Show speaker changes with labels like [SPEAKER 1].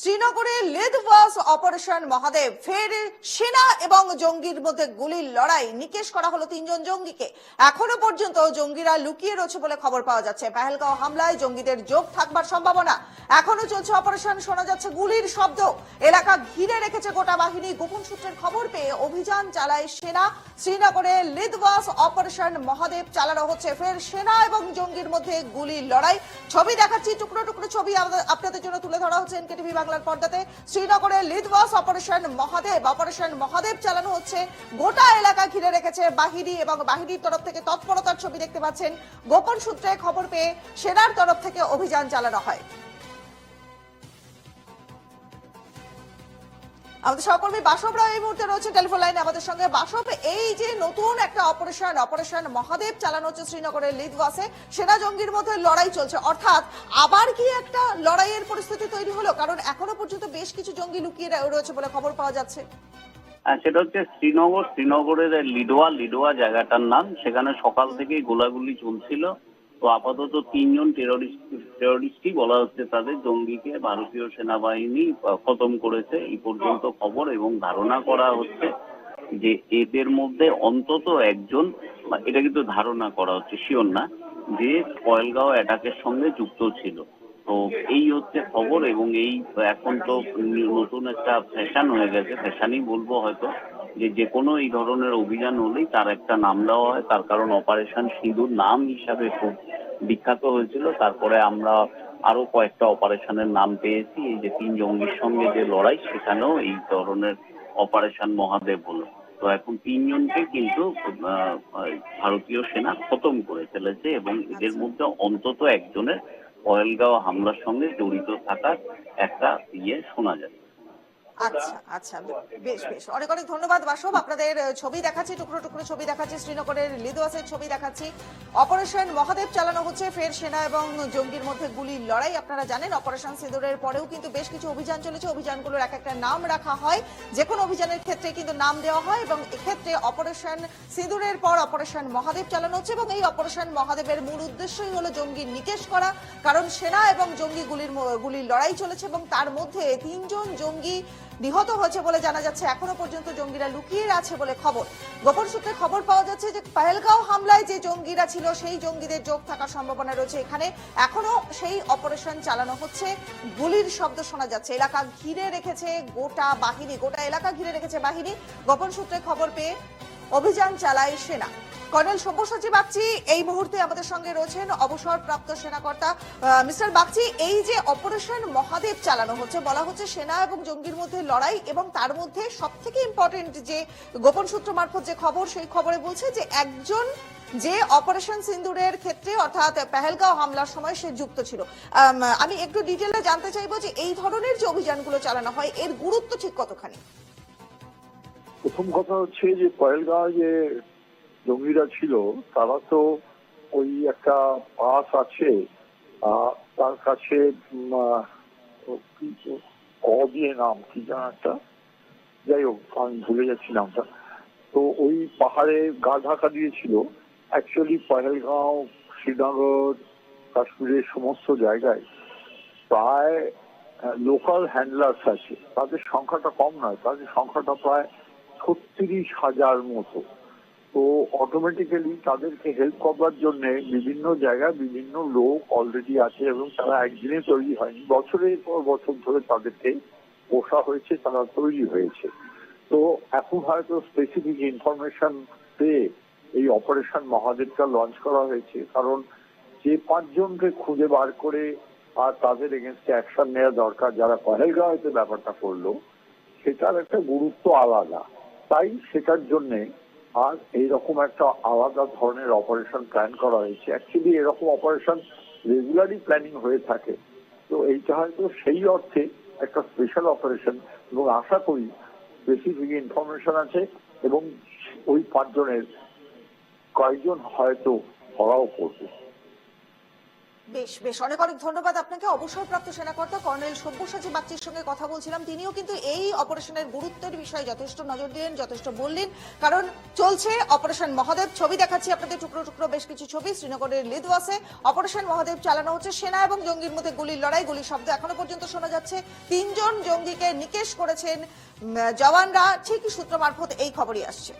[SPEAKER 1] শ্রীনগরে লেদওয়াস অপারেশন, মহাদেব। ফের সেনা এবং জঙ্গির মধ্যে গুলির লড়াই। নিকেশ করা হলো তিনজন জঙ্গিকে। এখনও পর্যন্ত জঙ্গিরা লুকিয়ে রয়েছে বলে খবর পাওয়া যাচ্ছে। পেহেলগাঁও হামলায় জঙ্গিদের যোগ থাকবার সম্ভাবনা। এখনও চলছে অপারেশন, শোনা যাচ্ছে গুলির শব্দ। এলাকা ঘিরে রেখেছে গোটা বাহিনী। গোপন সূত্রের খবর পেয়ে অভিযান চালায় সেনা। শ্রীনগরে লিদওয়াস অপারেশন, মহাদেব চালানো হচ্ছে। ফের সেনা এবং জঙ্গির মধ্যে গুলির লড়াই। ছবি দেখাচ্ছি, টুকরো টুকরো ছবি আপনাদের জন্য তুলে ধরা হচ্ছে এনকেটিভি বাংলার পর্দাতে শ্রীনগরে লিদওয়াস অপারেশন মহাদেব। অপারেশন মহাদেব চালানো হচ্ছে। গোটা এলাকা ঘিরে রেখেছে বাহিনী এবং বাহিনীর তরফ থেকে তৎপরতার ছবি দেখতে পাচ্ছেন। গোপন সূত্রে খবর পেয়ে সেনার তরফ থেকে অভিযান চালানো হয়। আমাদের সহকর্মী বাসব রাও এই মুহূর্তে রয়েছে টেলিফোন লাইনে আমাদের সঙ্গে। বাসব, এই যে নতুন একটা অপারেশন অপারেশন মহাদেব চালানো হচ্ছে শ্রীনগরের লিদওয়াসে, সেনা জঙ্গির মধ্যে লড়াই চলছে। অর্থাৎ আবার কি একটা লড়াইয়ের পরিস্থিতি তৈরি হলো? কারণ এখনও পর্যন্ত বেশ কিছু জঙ্গি লুকিয়ে রয়েছে বলে খবর পাওয়া যাচ্ছে।
[SPEAKER 2] হ্যাঁ সেটা হচ্ছে শ্রীনগর, শ্রীনগরের লিডোয়া লিডোয়া জায়গাটার নাম। সেখানে সকাল থেকেই গোলাগুলি চলছিল। তো আপাতত তিনজন টেরোরিস্ট টেরোরিস্টই বলা হচ্ছে তাদের, জঙ্গিকে, ভারতীয় সেনাবাহিনী খতম করেছে। এই পর্যন্ত খবর এবং ধারণা করা হচ্ছে যে এদের মধ্যে অন্তত একজন এটা কিন্তু ধারণা করা হচ্ছে শিওর না, যে কয়েলগাঁও অ্যাটাকের সঙ্গে যুক্ত ছিল। তো এই হচ্ছে খবর এবং এই এখন তো নতুন একটা ফ্যাশন হয়ে গেছে। ফ্যাশনই বলব হয়তো যে যে কোনো এই ধরনের অভিযান হলেই তার একটা নাম দেওয়া হয়। তার কারণ অপারেশন সিঁদুর নাম হিসাবে খুব বিখ্যাত হয়েছিল। তারপরে আমরা আরও কয়েকটা অপারেশনের নাম পেয়েছি। এই যে তিন জঙ্গির সঙ্গে যে লড়াই, সেখানেও এই ধরনের অপারেশন মহাদেব হলো। তো এখন তিনজনকে কিন্তু ভারতীয় সেনা খতম করে ফেলেছে এবং এদের মধ্যে অন্তত একজনের পয়েলগাঁও হামলার সঙ্গে জড়িত থাকার একটা ইয়ে শোনা যায়
[SPEAKER 1] আচ্ছা আচ্ছা বেশ বেশ। অনেক অনেক ধন্যবাদ বাসব। আপনাদের ছবি দেখাচ্ছি, টুকরো টুকরো ছবি দেখাচ্ছি, শ্রীনগরের লিদোয়াসের ছবি দেখাচ্ছি। অপারেশন মহাদেব চালানো হচ্ছে, ফের সেনা এবং জঙ্গির মধ্যে গুলির লড়াই। আপনারা জানেন, অপারেশন সিঁদুরের পরেও কিন্তু বেশ কিছু অভিযান চলেছে। অভিযানগুলোর এক একটা নাম রাখা হয়। যে কোনো অভিযানের ক্ষেত্রে কিন্তু নাম দেওয়া হয় এবং এক্ষেত্রে অপারেশন সিঁদুরের পর অপারেশন মহাদেব চালানো হচ্ছে এবং এই অপারেশন মহাদেবের মূল উদ্দেশ্যই হলো জঙ্গি নিকেশ করা। কারণ সেনা এবং জঙ্গি গুলির গুলির লড়াই চলেছে এবং তার মধ্যে তিনজন জঙ্গি নিহত হয়েছে বলে জানা যাচ্ছে। এখনও পর্যন্ত জঙ্গিরা লুকিয়ে আছে বলে খবর। গোপন সূত্রে খবর পাওয়া যাচ্ছে যে পাহেলগাঁও হামলায় যে জঙ্গিরা ছিল, সেই জঙ্গিদের যোগ থাকার সম্ভাবনা রয়েছে এখানে। এখনও সেই অপারেশন চালানো হচ্ছে। গুলির শব্দ শোনা যাচ্ছে। এলাকা ঘিরে রেখেছে গোটা বাহিনী, গোটা এলাকা ঘিরে রেখেছে বাহিনী। গোপন সূত্রে খবর পেয়ে অভিযান চালায় সেনা। কর্নেল সব্যসাচী বাগচি, এই মুহূর্তে আমাদের সঙ্গে রয়েছেন অবসরপ্রাপ্ত সেনাকর্তা মিস্টার বাগচি। এই যে অপারেশন মহাদেব চালানো হচ্ছে, বলা হচ্ছে সেনা এবং জঙ্গির মধ্যে লড়াই এবং তার মধ্যে সব থেকে ইম্পর্টেন্ট যে গোপন সূত্র মারফত যে খবর, সেই খবরে বলছে যে একজন যে অপারেশন সিন্দুরের ক্ষেত্রে অর্থাৎ পেহেলগাঁও হামলার সময় সে যুক্ত ছিল। আমি একটু ডিটেলে জানতে চাইব যে এই ধরনের যে অভিযানগুলো চালানো হয়, এর গুরুত্ব ঠিক কতখানি?
[SPEAKER 3] প্রথম কথা হচ্ছে যে পয়েলগাঁও যে জঙ্গিরা ছিল, তারা তো ওই একটা পাস আছে তার কাছে ক দিয়ে নাম, কি যেন একটা। যাই হোক, আমি ভুলে যাচ্ছি নামটা। তো ওই পাহাড়ে গা ঢাকা দিয়েছিল। অ্যাকচুয়ালি পহেলগাঁও, শ্রীনগর, কাশ্মীরের সমস্ত জায়গায় প্রায় লোকাল হ্যান্ডলার্স আছে। তাদের সংখ্যাটা কম নয়, তাদের সংখ্যাটা প্রায় ছত্রিশ হাজার মতো। তো অটোমেটিক্যালি তাদেরকে হেল্প করবার জন্য বিভিন্ন জায়গায় বিভিন্ন লোক অলরেডি আছে এবং তারা একদিনে তৈরি হয়নি। বছরের পর বছর ধরে তাদেরকে পোষা হয়েছে, তারা তৈরি হয়েছে। তো এখন হয়তো স্পেসিফিক ইনফরমেশন পেয়ে এই অপারেশন মহাদেবটা লঞ্চ করা হয়েছে। কারণ যে পাঁচজনকে খুঁজে বার করে আর তাদের এগেনস্টে অ্যাকশন নেওয়া দরকার, যারা পহেলগাঁওতে ব্যাপারটা করল, সেটার একটা গুরুত্ব আলাদা। তাই সেটার জন্য আর এইরকম একটা আলাদা ধরনের অপারেশন প্ল্যান করা হয়েছে। অ্যাকচুয়ালি এরকম অপারেশন রেগুলারই প্ল্যানিং হয়ে থাকে। তো এইটা হয়তো সেই অর্থে একটা স্পেশাল অপারেশন এবং আশা করি স্পেসিফিক ইনফরমেশন আছে এবং ওই পাঁচজনের কয়েকজন হয়তো ধরাও পড়বে।
[SPEAKER 1] বেশ বেশ, অনেক অনেক ধন্যবাদ আপনাকে। অবসরপ্রাপ্ত সেনাকর্তা কর্নেল সব্যসাচী বাগচির সঙ্গে কথা বলছিলাম। তিনিও কিন্তু এই অপারেশনের গুরুত্বের বিষয়ে যথেষ্ট নজর দিলেন, যথেষ্ট বললেন। কারণ চলছে অপারেশন মহাদেব। ছবি দেখাচ্ছি আপনাদের টুকরো টুকরো বেশ কিছু ছবি। শ্রীনগরের লিদওয়াসে অপারেশন মহাদেব চালানো হচ্ছে। সেনা এবং জঙ্গির মধ্যে গুলির লড়াই, গুলির শব্দ এখনও পর্যন্ত শোনা যাচ্ছে। তিনজন জঙ্গিকে নিকেশ করেছেন জওয়ানরা। ঠিকই সূত্র মারফত এই খবরই আসছে।